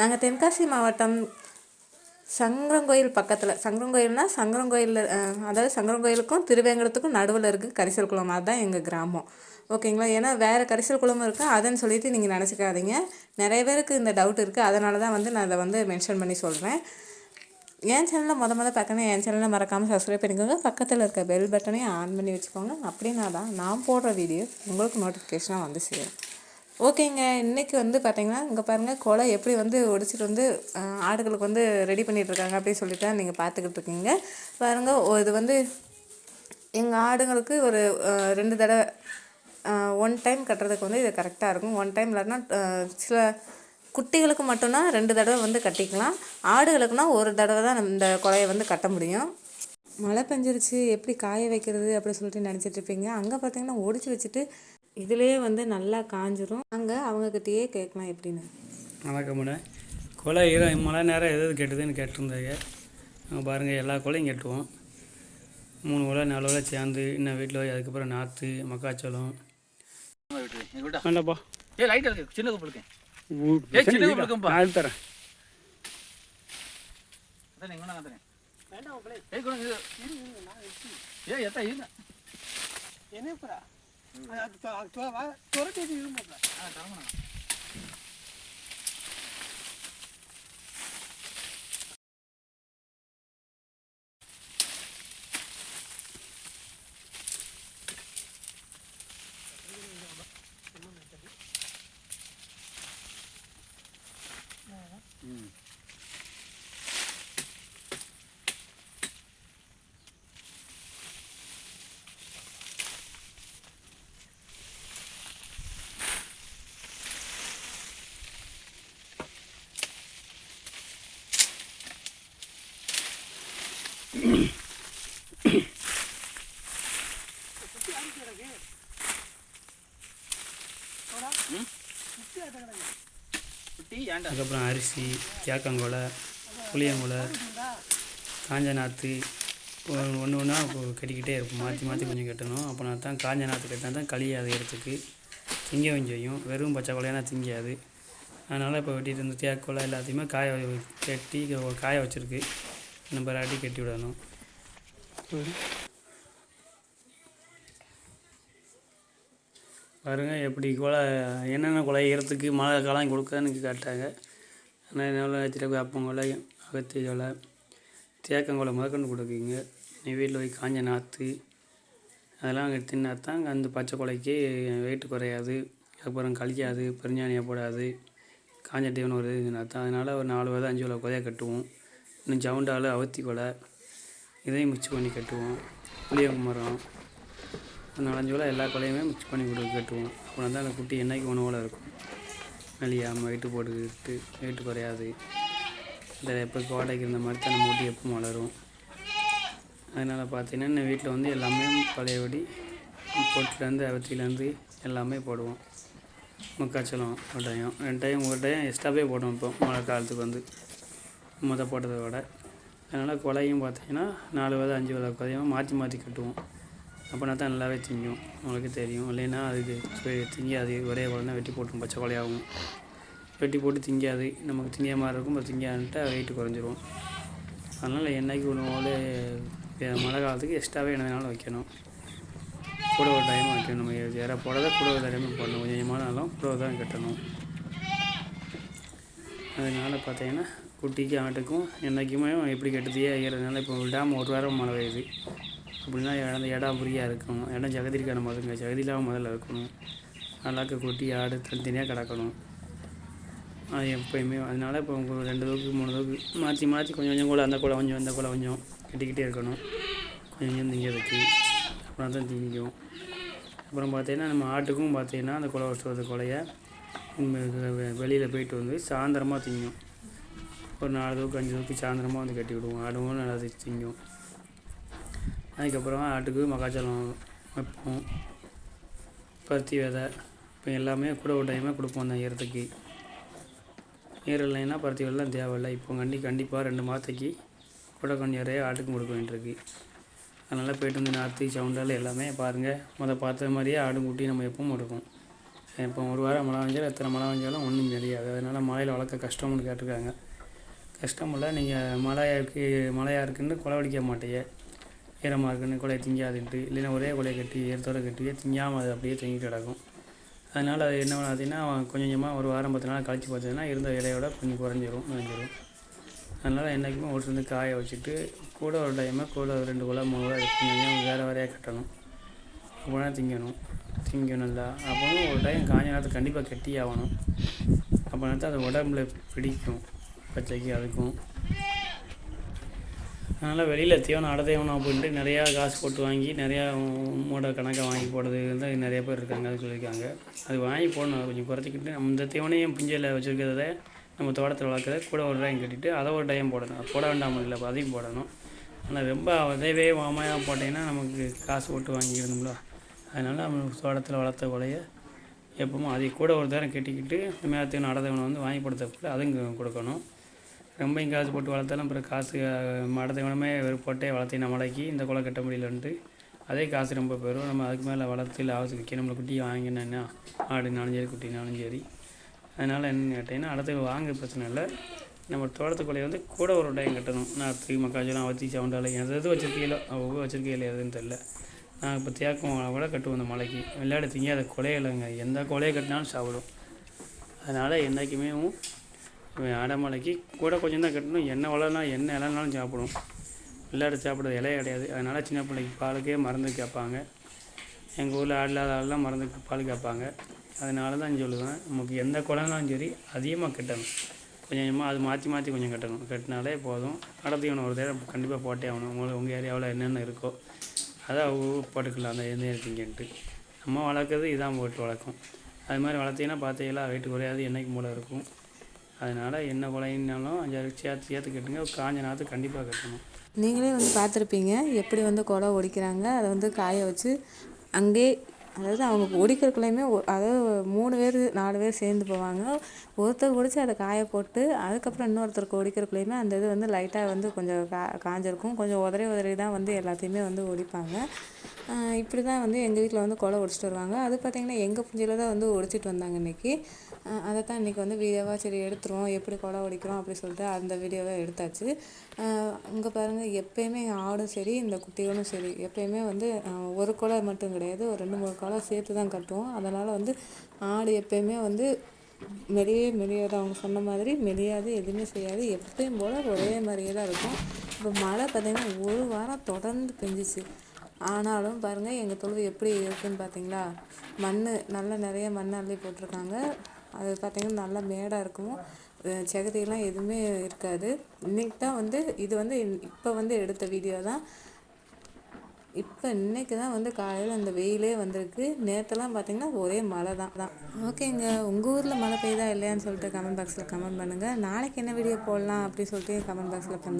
நாங்கள் தென்காசி மாவட்டம் சங்கரங்கோயில் பக்கத்தில். சங்கரங்கோயில்னால் சங்கரங்கோயிலில் அதாவது சங்கரங்கோயிலுக்கும் திருவேங்கடத்துக்கும் நடுவில் இருக்குது கரிசல் குளம் அதுதான் எங்கள் கிராமம். ஓகேங்களா? ஏன்னா வேறு கரிசல் குளமும் இருக்குது அதுன்னு சொல்லிட்டு நீங்கள் நினச்சிக்காதீங்க. நிறைய பேருக்கு இந்த டவுட் இருக்குது அதனால தான் வந்து நான் அதை வந்து மென்ஷன் பண்ணி சொல்கிறேன் என் சேனலில் மொதல் மொதல் பார்க்கணும் என் சேனலை மறக்காமல் சப்ஸ்கிரைப் பண்ணிக்கோங்க. பக்கத்தில் இருக்க பெல் பட்டனையும் ஆன் பண்ணி வச்சுக்கோங்க. அப்படின்னா தான் நான் போடுற வீடியோ உங்களுக்கு நோட்டிஃபிகேஷனாக வந்து சேரும். ஓகேங்க. இன்றைக்கி வந்து பார்த்திங்கன்னா இங்கே பாருங்கள் கொலை எப்படி வந்து ஒடிச்சிட்டு வந்து ஆடுகளுக்கு வந்து ரெடி பண்ணிகிட்ருக்காங்க இருக்காங்க அப்படின்னு சொல்லிட்டு தான் நீங்கள் பார்த்துக்கிட்டு இருக்கீங்க. பாருங்கள் ஓ, இது வந்து எங்கள் ஆடுங்களுக்கு ஒரு ரெண்டு தடவை ஒன் டைம் கட்டுறதுக்கு வந்து இது கரெக்டாக இருக்கும். ஒன் டைம் இல்லைன்னா சில குட்டிகளுக்கு மட்டும்தான் ரெண்டு தடவை வந்து கட்டிக்கலாம். ஆடுகளுக்குனா ஒரு தடவை தான் இந்த கொலையை வந்து கட்ட முடியும். மழை பெஞ்சிருச்சு எப்படி காய வைக்கிறது அப்படி சொல்லிட்டு நினச்சிட்ருப்பீங்க அங்கே பார்த்தீங்கன்னா ஒடிச்சு வச்சுட்டு இதுலேயே வந்து நல்லா காஞ்சிரும். அங்கே அவங்கக்கிட்டயே கேட்கலாம் எப்படின்னு. வணக்கம் மேடம் கொலை ஈரம் மழை நேரம் எது கெட்டுதுன்னு கேட்டிருந்தாங்க. அங்கே பாருங்கள் எல்லா கொலையும் கட்டுவோம் மூணு கொலை நாலு கொலை சேர்ந்து இன்னும் வீட்டில் போய் அதுக்கப்புறம் நாற்று மக்காச்சோளம். வேண்டாப்பா. ஏ லைட் இருக்கு. சின்ன ஏய், சின்ன கூப்பிட்டு இருக்கும்பா. நான் தரேன். ஏய் எத்தா இருங்க ஆ அதுக்கப்புறம் அரிசி கேக்கங்கொலை புளியங்கொலை காஞ்ச நாற்று ஒன்று ஒன்றா கட்டிக்கிட்டே இருக்கும். மாற்றி மாற்றி கொஞ்சம் கட்டணும். அப்போனா தான் காஞ்ச நாற்று கட்டினா தான் களியாது இடத்துக்கு திங்க செய்யும். வெறும் பச்சை கொலையானா திங்காது. அதனால் இப்போ வெட்டிட்டு இருந்த தேக்கொலை எல்லாத்தையுமே காய கட்டி காய வச்சுருக்கு. நம்ம பராட்டி கட்டி விடணும். பாருங்கள் எப்படி கொலை என்னென்ன கொலை ஈரத்துக்கு மழை காலம் கொடுக்குதுன்னு காட்டாங்க. ஆனால் என்னால் வச்சுட்டு வேப்பங்கொலை அகத்தி கொலை தேக்கங்கொலை முதற்கொண்டு கொடுக்குங்க நீ வீட்டில் போய் காஞ்ச நாற்று அதெல்லாம் அங்கே தின்னா தான் அந்த பச்சை கொலைக்கு வெயிட் குறையாது. அப்புறம் கழிக்காது பெருஞ்சாணியாக போடாது. காஞ்ச டீவன் ஒரு இதுனா தான் அதனால் ஒரு நாலு விதை அஞ்சு கொலை கொலையாக கட்டுவோம். இன்னும் ஜவுண்டால் அவுத்தி கொலை இதையும் மிக்ஸ் பண்ணி கட்டுவோம். புளியங்க மரம் ஒரு நாலஞ்சு கொலை எல்லா கொலையுமே மிக்ஸ் பண்ணி கொடு கட்டுவோம். அப்புறம் தான் அந்த குட்டி என்னைக்கு உணவோட இருக்கும். வெளியாமல் வெயிட்டு போட்டுக்கிட்டு வெயிட்டு குறையாது. இந்த எப்போ கோடைக்கு இருந்த மாதிரி தான் நம்ம ஊட்டி எப்பவும் வளரும் அதனால் பார்த்தீங்கன்னா இந்த வீட்டில் வந்து எல்லாமே பழையபடி பொட்டுலேருந்து அவத்திலேருந்து எல்லாமே போடுவோம். முக்காச்சலம் ஒரு டைம் ரெண்டு டைம் ஒரு டைம் எக்ஸ்ட்ராவே போடுவோம் இப்போ மழை காலத்துக்கு வந்து. முத போட்டதை விட. அதனால் கொலையும் பார்த்தீங்கன்னா நாலு வித அஞ்சு வித கொலையும் மாற்றி மாற்றி கட்டுவோம். அப்படின்னா தான் நல்லாவே திங்கும். உங்களுக்கு தெரியும். இல்லைன்னா அதுக்கு திங்காது. ஒரே குழந்தை வெட்டி போட்டுரும் பச்சை கொலையாகும் வெட்டி போட்டு திங்காது. நமக்கு திங்க மாதிரி இருக்கும். அது திங்காதுன்ட்டு வெயிட் குறைஞ்சிரும். அதனால் என்னைக்கு ஒன்று மழை காலத்துக்கு எக்ஸ்ட்ராவே என்ன வேணாலும் வைக்கணும். கூட ஒரு டைம் வைக்கணும். நம்ம வேற போடாத கூட ஒரு டைம் போடணும். கொஞ்சம் கொஞ்சமானாலும் கூட தான் கட்டணும். அதனால் பார்த்தீங்கன்னா குட்டிக்கு ஆட்டுக்கும் என்றைக்குமே எப்படி கெட்டதையே ஆகிறதுனால இப்போ விடாமல் ஒரு வாரம் மழை பெய்யுது. அப்படின்னா இடம் இடம் ஃப்ரீயாக இருக்கணும். இடம் ஜெகதிரிக்கான முதலுங்க ஜெகதிலாக முதல்ல இருக்கணும். நல்லாக்க குட்டி ஆடு தனித்தனியாக கிடக்கணும். அது எப்பயுமே. அதனால் இப்போ உங்களுக்கு ரெண்டு தூக்கு மூணு தூக்கு மாற்றி மாற்றி கொஞ்சம் கொஞ்சம் கூட அந்த கூட கொஞ்சம் இந்த கூட கொஞ்சம் கட்டிக்கிட்டே இருக்கணும். கொஞ்சம் கொஞ்சம் திங்கிறதுக்கு அப்புறம் தான் திங்கும் அப்புறம் பார்த்தீங்கன்னா நம்ம ஆட்டுக்கும் பார்த்தீங்கன்னா அந்த குலை வச்சுறது கொலைய வெளியில் போயிட்டு வந்து சாயந்தரமாக திங்கும். ஒரு நாலு தூக்கு அஞ்சு தூக்கு சாயந்தரமாக வந்து கட்டி விடுவோம். ஆடுவோம் நல்லா திங்கும் அதுக்கப்புறம் ஆட்டுக்கு மக்காச்சோளம் வைப்போம். பருத்தி விதை இப்போ எல்லாமே கூட ஒரு டைமாக கொடுப்போம் அந்த ஈரத்துக்கு ஈரம் இல்லைன்னா பருத்தி விதைலாம் தேவையில்லை. இப்போ கண்டி கண்டிப்பாக ரெண்டு மாதத்துக்கு கூட கொஞ்சம் நிறைய ஆட்டுக்கு கொடுக்க வேண்டியிருக்கு. அதனால் போயிட்டு வந்து நாற்று சவுண்டால் எல்லாமே பாருங்கள் முத பார்த்த மாதிரியே ஆடும் குட்டி நம்ம எப்பவும் எடுக்கும் இப்போ ஒரு வாரம் மழை பெஞ்சாலும் எத்தனை மழை பெஞ்சாலும் ஒன்றும் தெரியாது. அதனால் மழையில் வளர்க்க கஷ்டம்னு கேட்டிருக்காங்க. கஷ்டம் இல்லை நீங்கள் மழையாக இருக்கு மழையாக இருக்குன்னு குலை வடிக்க மாட்டீங்க ஈரமாக இருக்குன்னு குலையை திங்காதுன்ட்டு. இல்லைன்னா ஒரே குலையை கட்டி ஈரத்தோட கட்டியே திங்காமல் அது அப்படியே திங்கிட்டு கிடக்கும். அதனால் அது என்ன பண்ண பார்த்தீங்கன்னா கொஞ்சம் கொஞ்சமாக ஒரு வாரம் பத்து நாள் கழித்து பார்த்தீங்கன்னா இருந்த இலையோட கொஞ்சம் குறைஞ்சிரும் நினைஞ்சிரும் அதனால் என்றைக்குமே ஒரு சிந்து காய வச்சுட்டு கூட ஒரு டைமாக கூட ஒரு ரெண்டு குலை மூணு குலை கொஞ்சம் வேறு வேறையாக கட்டணும். அப்போனா திங்கணும். திங்கணும்ல. அப்போ ஒரு டைம் காஞ்ச நேரத்தை கண்டிப்பாக கட்டி ஆகணும். அப்போ தான் அது உடம்புல பிடிக்கும். பச்சைக்கு அதுக்கும் அதனால் வெளியில் தீவனம் அடை தீவனம் அப்படின்ட்டு நிறையா காசு போட்டு வாங்கி நிறையா மூட கணக்காக வாங்கி போடுறது வந்து நிறைய பேர் இருக்காங்க அது சொல்லியிருக்காங்க. அது வாங்கி போடணும் கொஞ்சம் குறைச்சிக்கிட்டு நம்ம இந்த தீவனையும் பிஞ்சில் வச்சுருக்கிறத நம்ம தோட்டத்தில் வளர்க்குறத கூட ஒரு டைம் கட்டிட்டு அதை ஒரு டைம் போடணும். போட வேண்டாமல் இல்லை அப்போ அதையும் போடணும். ஆனால் ரொம்ப அதேவே வாமையாக போட்டிங்கன்னா நமக்கு காசு போட்டு வாங்கிக்கணும்ல. அதனால் நம்ம தோட்டத்தில் வளர்த்த கொலைய எப்பவும் அதை கூட ஒரு தரம் கட்டிக்கிட்டு மேலத்தையும் அடத்தவனை வந்து வாங்கி கொடுத்தப்ப அதுவும் கொடுக்கணும். ரொம்பையும் காசு போட்டு வளர்த்தாலும் அப்புறம் காசு மடத்தவனமே வெறும் போட்டே வளர்த்தின மடக்கி இந்த குலை கட்ட முடியலன்ட்டு அதே காசு ரொம்ப பெரும் நம்ம அதுக்கு மேலே வளர்த்து இல்லை அவசியம் விற்க நம்மளை குட்டி வாங்கினேன்னா ஆடுனாலும் சரி குட்டினாலும் சரி. அதனால் என்ன கேட்டிங்கன்னா அடுத்து வாங்க பிரச்சனை இல்லை. நம்ம தோட்டத்துக்குள்ளே வந்து கூட ஒரு டைம் கட்டணும். நான் நாற்று மக்காச்சோளம் அவத்தி சவுண்டால் எது எது வச்சிருக்கீங்களோ ஒவ்வொரு எதுன்னு தெரில நான் இப்போ தேக்கம் கூட கட்டுவோம் அந்த மலைக்கு. விளையாட திங்க அதை கொலையிலைங்க எந்த கொலையை கட்டினாலும் சாப்பிடும். அதனால் என்றைக்குமே அடைமலைக்கு கூட கொஞ்சம் தான் கட்டணும். என்ன வளரலாம் என்ன இலைனாலும் சாப்பிடும். விளையாட சாப்பிட்றது இலையே கிடையாது. அதனால் சின்ன பிள்ளைக்கு பாலுக்கே மருந்து கேட்பாங்க. எங்கள் ஊரில் ஆடு இல்லாத ஆள்லாம் மருந்து பால் கேட்பாங்க. அதனால தான் சொல்லுவேன் நமக்கு எந்த குளம்னாலும் சரி அதிகமாக கட்டணும். கொஞ்சம் கொஞ்சமாக அது மாற்றி மாற்றி கொஞ்சம் கட்டணும். கட்டினாலே போதும். அடத்தீவனம் ஒரு தடவை கண்டிப்பாக போட்டே ஆகணும். உங்களுக்கு உங்கள் ஏரியாவில் என்னென்ன இருக்கோ அதை அவங்க போட்டுக்கலாம். அந்த எந்த இருக்கீங்கன்ட்டு. நம்ம வளர்க்குறது இதான் போட்டு வளர்க்கும். அது மாதிரி வளர்த்தீங்கன்னா பார்த்தீங்களா வெயிட் குறையாது. என்றைக்கு மூலம் இருக்கும். அதனால் என்ன கொலைன்னாலும் அஞ்சாறு சேர்த்து சேர்த்து கட்டுங்க. காஞ்ச நாற்று கண்டிப்பாக கட்டணும். நீங்களே வந்து பார்த்துருப்பீங்க. எப்படி வந்து கொலை ஒடிக்கிறாங்க. அதை வந்து காய வச்சு அங்கே அதாவது அவங்க ஒடிக்கிறக்குள்ளேயுமே அதாவது மூணு பேர் நாலு பேர் சேர்ந்து போவாங்க. ஒருத்தர் ஒடிச்சு அதை காய போட்டு அதுக்கப்புறம் இன்னொருத்தருக்கு ஒடிக்கிறக்குள்ளேயுமே அந்த இது வந்து லைட்டாக வந்து கொஞ்சம் கா காஞ்சிருக்கும். கொஞ்சம் உதறி உதறி தான் வந்து எல்லாத்தையுமே வந்து ஒடிப்பாங்க. இப்படி தான் வந்து எங்கள் வீட்டில் வந்து கொலை ஒடிச்சிட்டு வருவாங்க. அது பார்த்திங்கன்னா எங்கள் புஞ்சியில் தான் வந்து ஒடிச்சிட்டு வந்தாங்க இன்றைக்கி அதை தான் இன்றைக்கி வந்து வீடியோவாக சரி எடுத்துருவோம். எப்படி குடை ஒடிக்கிறோம் அப்படி சொல்லிட்டு அந்த வீடியோவை எடுத்தாச்சு. இங்கே பாருங்கள் எப்போயுமே ஆடும் சரி இந்த குட்டிகளும் சரி எப்போயுமே வந்து ஒரு குலை மட்டும் கிடையாது. ஒரு ரெண்டு மூணு குலை சேர்த்து தான் கட்டுவோம். அதனால் வந்து ஆடு எப்போயுமே வந்து மெலியே மெலியாது அவங்க சொன்ன மாதிரி மெலியாது எதுவுமே செய்யாது. எப்பயும் போல் ஒரே மாதிரியே தான் இருக்கும். இப்போ மழை பார்த்திங்கன்னா ஒரு வாரம் தொடர்ந்து பெஞ்சிச்சு. ஆனாலும் பாருங்கள் எங்கள் தொழுவு எப்படி இருக்குதுன்னு பார்த்தீங்களா மண் நல்லா நிறைய மண் அள்ளி போட்டிருக்காங்க. அது பார்த்திங்கன்னா நல்லா மேடாக இருக்கும். செகதியெல்லாம் எதுவுமே இருக்காது. இன்றைக்கி தான் வந்து இது வந்து இப்போ வந்து எடுத்த வீடியோ தான். இப்போ இன்றைக்கி தான் வந்து காலையில் அந்த வெயிலே வந்திருக்கு. நேற்றுலாம் பார்த்திங்கன்னா ஒரே மழை தான். தான் ஓகேங்க. உங்கள் ஊரில் மழை பெய்யுதா இல்லையான்னு சொல்லிட்டு கமெண்ட் பாக்ஸில் கமெண்ட் பண்ணுங்கள் நாளைக்கு என்ன வீடியோ போடலாம் அப்படின்னு சொல்லிட்டு கமெண்ட் பாக்ஸில் பண்ணுங்கள்